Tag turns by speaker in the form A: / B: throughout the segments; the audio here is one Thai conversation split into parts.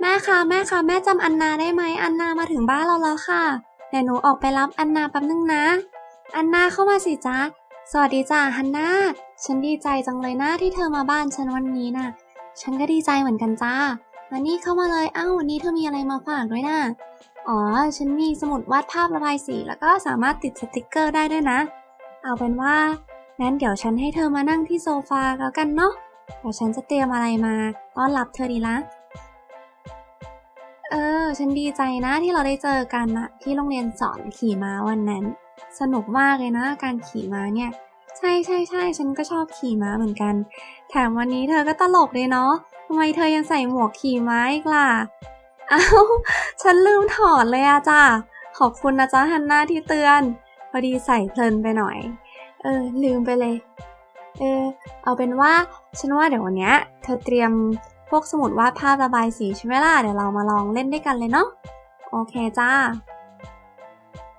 A: แม่คะแม่คะแม่จำอันนาได้ไหมอันนามาถึงบ้านเราแล้วค่ะเดี๋ยวหนูออกไปรับอันนาแป๊บนึงนะ อันนาเข้ามาสิจ๊ะสวัสดีจ้าฮันนาฉันดีใจจังเลยนะที่เธอมาบ้านฉันวันนี้น่ะ ฉันก็ดีใจเหมือนกันจ้ามานี่เข้ามาเลยอ้าววันนี้เธอมีอะไรมาฝากด้วยนะอ๋อ ฉันมีสมุดวาดภาพระบายสี แล้วก็สามารถติดสติกเกอร์ได้ด้วยนะ เอาเป็นว่างั้นเดี๋ยวฉันให้เธอมานั่งที่โซฟาแล้วกันเนาะเดี๋ยวฉันจะเตรียมอะไรมาต้อนรับเธอดีละ เออ ฉันดีใจนะที่เราได้เจอกันอะที่โรงเรียนสอนขี่ม้าวันนั้น สนุกมากเลยนะ การขี่ม้าเนี่ย ใช่ใช่ใช่ฉันก็ชอบขี่ม้าเหมือนกัน แถมวันนี้เธอก็ตลกเลยเนาะทำไมเธอยังใส่หมวกขี่ม้าอีกล่ะอ้าวฉันลืมถอดเลยอะจ้ะขอบคุณนะจ๊ะฮันนาที่เตือน พอดีใส่เพลินไปหน่อย เออ ลืมไปเลย เออ เอาเป็นว่า ฉันว่าเดี๋ยววันเนี้ยเธอเตรียม พวกสมุดวาดภาพระบายสีใช่ไหมล่ะ เดี๋ยวเรามาลองเล่นด้วยกันเลยเนาะ โอเคจ้า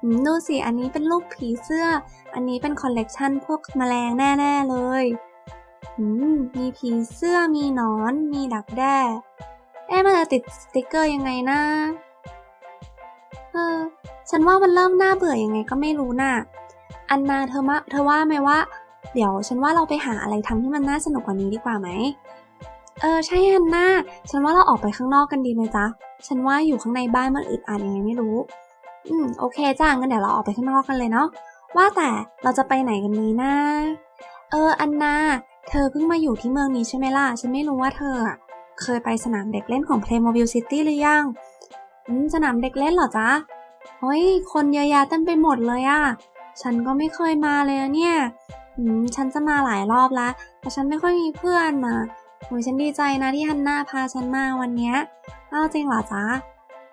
A: อืมดูสิ อันนี้เป็นรูปผีเสื้อ อันนี้เป็นคอลเลกชันพวกแมลงแน่ๆเลยอืมมีผีเสื้อ มีหนอน มีดักแด้ เอ๊ะมันจะติดสติกเกอร์ยังไงนะเออ ฉันว่ามันเริ่มน่าเบื่อยังไงก็ไม่รู้น่ะ อันนาเธอมาเธอว่าไหมว่า เดี๋ยวฉันว่าเราไปหาอะไรทำที่มันน่าสนุกกว่านี้ดีกว่าไหม เออใช่ฮันนาฉันว่าเราออกไปข้างนอกกันดีไหมจ๊ะ ฉันว่าอยู่ข้างในบ้านมันอึดอัดยังไงไม่รู้ อืมโอเคจ้างั้นเดี๋ยวเราออกไปข้างนอกกันเลยเนาะ ว่าแต่เราจะไปไหนกันนี้นะ เอออันนา เธอเพิ่งมาอยู่ที่เมืองนี้ใช่ไหมล่ะ ฉันไม่รู้ว่าเธอเคยไปสนามเด็กเล่นของ Playmobil City หรือยัง อืมสนามเด็กเล่นเหรอจ๊ะเฮ้ยคนเยอะแยะเต็มไปหมดเลยอะฉันก็ไม่เคยมาเลยเนี่ย อืมฉันจะมาหลายรอบแล้วแต่ฉันไม่ค่อยมีเพื่อนนะ โอ้ยฉันดีใจนะที่ฮันน่าพาฉันมาวันเนี้ยอ้าวจริงเหรอจ๊ะ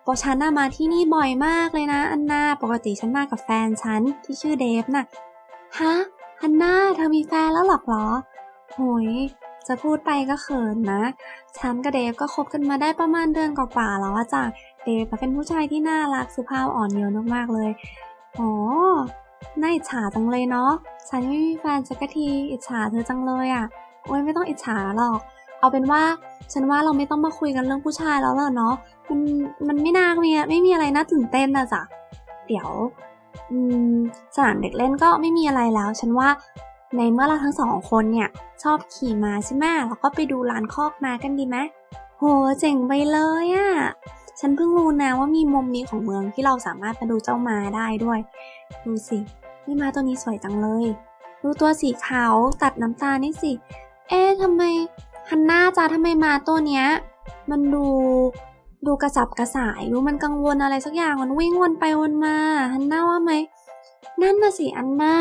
A: เพราะฉันน่ะมาที่นี่บ่อยมากเลยนะอันนาปกติฉันมากับแฟนฉันที่ชื่อเดฟน่ะฮะฮันน่าเธอมีแฟนแล้วหรอกเหรอโหยจะพูดไปก็เขินนะ ฉันกับเดฟก็คบกันมาได้ประมาณเดือนกว่าๆแล้วอะจ้ะเดฟเป็นผู้ชายที่น่ารักสุภาพอ่อนโยนมากๆเลยอ๋อน่าอิจฉาจังเลยเนาะ ฉันไม่มีแฟนสักที อิจฉาเธอจังเลยอะโอ้ยไม่ต้องอิจฉาหรอก เอาเป็นว่า ฉันว่าเราไม่ต้องมาคุยกันเรื่องผู้ชายแล้วล่ะเนาะมันมันไม่น่ามีไม่มีอะไรน่าตื่นเต้นนะจ๊ะเดี๋ยวสนามเด็กเล่นก็ไม่มีอะไรแล้ว ฉันว่าในเมื่อเราทั้งสองคนเนี่ยชอบขี่ม้าใช่ไหมเราก็ไปดูร้านคอกม้ากันดีไหมโหเจ๋งไปเลยอะ่ะ ฉันเพิ่งรู้นะว่ามีมุมนี้ของเมืองที่เราสามารถมาดูเจ้าม้าได้ด้วย ดูสินี่ม้าตัวนี้สวยจังเลย ดูตัวสีขาวตัดน้ำตาลนี่สิ เอ๊ะทำไม ฮันน่าจ้าทำไมมาตัวเนี้ย มันดู ดูกระสับกระส่ายดูมันกังวลอะไรสักอย่างมันวิ่งวนไปวนมาฮันน่าว่าไหมนั่นน่ะสิอันน่า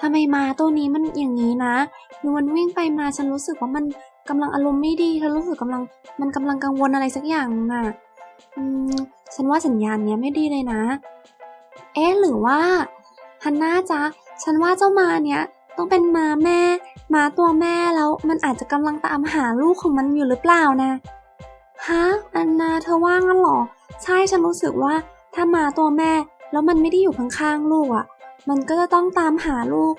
A: ทำไมมาตัวนี้มันอย่างนี้นะดูมันวิ่งไปมาฉันรู้สึกว่ามันกำลังอารมณ์ไม่ดีฉันรู้สึกกำลังมันกำลังกังวลอะไรสักอย่างน่ะอืมฉันว่าสัญญาณเนี้ยไม่ดีเลยนะ เอ๊ะหรือว่าฮันน่าจ๊ะ ฉันว่าเจ้ามาเนี้ยต้องเป็นมาแม่ มาตัวแม่แล้วมันอาจจะกำลังตามหาลูกของมันอยู่หรือเปล่านะ ฮะ อันนาเธอว่างั้นหรอ ใช่ฉันรู้สึกว่าถ้ามาตัวแม่แล้วมันไม่ได้อยู่ข้างๆลูกอะ่ะ มันก็จะต้องตามหาลูก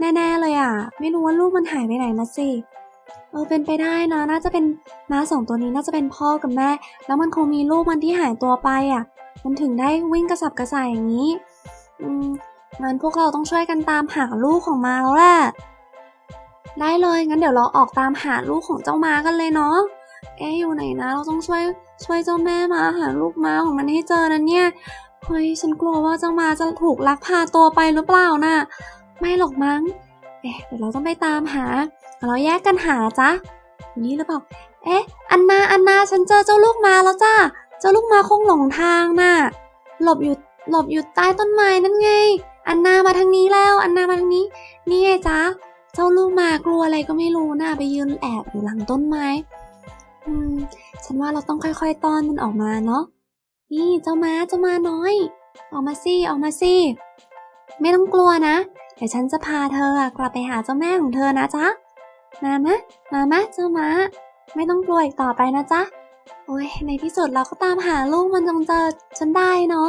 A: แน่ๆเลยอะ่ะ ไม่รู้ว่าลูกมันหายไปไหนนะสิ เออเป็นไปได้นะน่าจะเป็นม้าสองตัวนี้น่าจะเป็นพ่อกับแม่ แล้วมันคงมีลูกมันที่หายตัวไปอะ่ะ มันถึงได้วิ่งกระสับกระส่ายอย่างนี้ อืมงั้นพวกเราต้องช่วยกันตามหาลูกของมาแล้วแหละ ได้เลยงั้นเดี๋ยวเราออกตามหาลูกของเจ้าม้ากันเลยเนาะเอ๊อยู่ไหนนะเราต้องช่วยช่วยเจ้าแม่มาหาลูกม้าของมันให้เจอนะเนี่ยเฮ้ยฉันกลัวว่าเจ้าม้าจะถูกลักพาตัวไปหรือเปล่านะ่ะไม่หรอกมั้งเอ๊ะเดี๋ยวเราต้องไปตามหา เราแยกกันหาจ้ะนี่หรือเปล่าเอ๊ะอันนาอันนาฉันเจอเจ้าลูกม้าแล้วจ้าเจ้าลูกม้าคงหลงทางน่ะหลบอยู่หลบอยู่ใต้ต้นไม้นั่นไง อันนามาทางนี้แล้ว อันนามาทางนี้ นี่ไงจ๊ะ เจ้าลูกมากลัวอะไรก็ไม่รู้น่ะไปยืนแอบอยู่หลังต้นไม้ อืม ฉันว่าเราต้องค่อยๆต้อนมันออกมาเนาะ นี่เจ้าม้าเจ้าม้าน้อย ออกมาสิออกมาสิ ไม่ต้องกลัวนะ เดี๋ยวฉันจะพาเธอกลับไปหาเจ้าแม่ของเธอนะจ๊ะ มามะ มามะเจ้าม้าไม่ต้องกลัวอีกต่อไปนะจ๊ะ โอ้ยในที่สุดเราก็ตามหาลูกมันจงเจอฉันได้เนาะ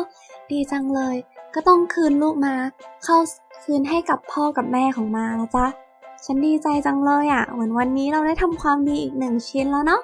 A: ดีจังเลย ก็ต้องคืนลูกมา เข้าคืนให้กับพ่อกับแม่ของมานะจ๊ะ ฉันดีใจจังเลยอะ่ะ เหมือนวันนี้เราได้ทำความดีอีกหนึ่งชิ้นแล้วเนาะ